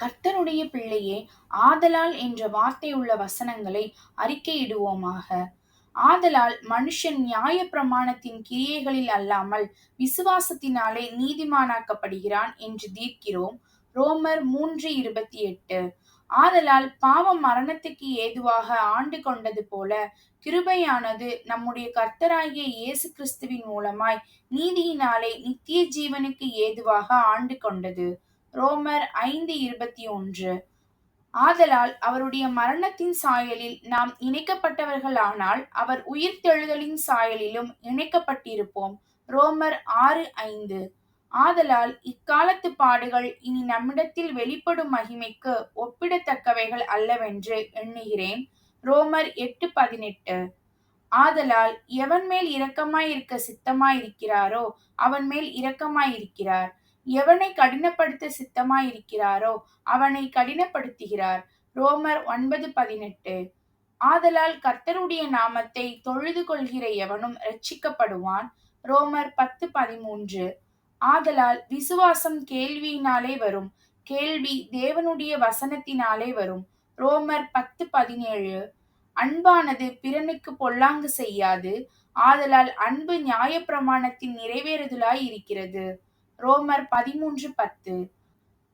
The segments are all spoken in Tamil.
கர்த்தருடைய பிள்ளையே ஆதலால் என்ற வார்த்தை உள்ள வசனங்களை அறிக்கையிடுவோமாக. ஆதலால் மனுஷன் நியாய பிரமாணத்தின் கிரியைகளில் அல்லாமல் விசுவாசத்தினாலே நீதிமானாக்கப்படுகிறான் என்று தீர்க்கிறோம். ரோமர் மூன்று இருபத்தி எட்டு. ஆதலால் பாவம் மரணத்துக்கு ஏதுவாக ஆண்டு கொண்டது போல கிருபையானது நம்முடைய கர்த்தராகிய இயேசு கிறிஸ்துவின் மூலமாய் நீதியினாலே நித்திய ஜீவனுக்கு ஏதுவாக ஆண்டு கொண்டது. ரோமர் ஐந்து இருபத்தி ஒன்று. ஆதலால் அவருடைய மரணத்தின் சாயலில் நாம் இணைக்கப்பட்டவர்களானால் அவர் உயிர்த்தெழுதலின் சாயலிலும் இணைக்கப்பட்டிருப்போம். ரோமர் ஆறு ஐந்து. ஆதலால் இக்காலத்து பாடுகள் இனி நம்மிடத்தில் வெளிப்படும் மகிமைக்கு ஒப்பிடத்தக்கவைகள் அல்லவென்று எண்ணுகிறேன். ரோமர் எட்டு பதினெட்டு. ஆதலால் எவன் மேல் இரக்கமாயிருக்க சித்தமாயிருக்கிறாரோ அவன் மேல் இரக்கமாயிருக்கிறார். எவனை கடினப்படுத்த சித்தமாயிருக்கிறாரோ அவனை கடினப்படுத்துகிறார். ரோமர் ஒன்பது பதினெட்டு. ஆதலால் கர்த்தருடைய நாமத்தை தொழுது கொள்கிற எவனும் ரட்சிக்கப்படுவான் ரோமர் பத்து பதிமூன்று. ஆதலால் விசுவாசம் கேள்வியினாலே வரும். கேள்வி தேவனுடைய வசனத்தினாலே வரும். ரோமர் பத்து பதினேழு. அன்பானது பிறனுக்கு பொல்லாங்கு செய்யாது. ஆதலால் அன்பு நியாயப்பிரமாணத்தின் நிறைவேறுதலாய் இருக்கிறது. ரோமர் பதிமூன்று பத்து.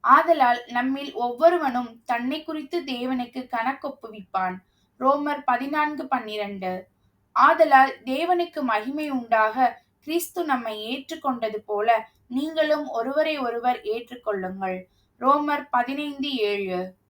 ஆதலால் நம்மில் ஒவ்வொருவனும் தன்னை குறித்து தேவனுக்கு கணக்கொப்புவிப்பான். ரோமர் பதினான்கு பன்னிரண்டு. ஆதலால் தேவனுக்கு மகிமை உண்டாக கிறிஸ்து நம்மை ஏற்றுக்கொண்டது போல நீங்களும் ஒருவரை ஒருவர் ஏற்றுக்கொள்ளுங்கள். ரோமர் பதினைந்து ஏழு.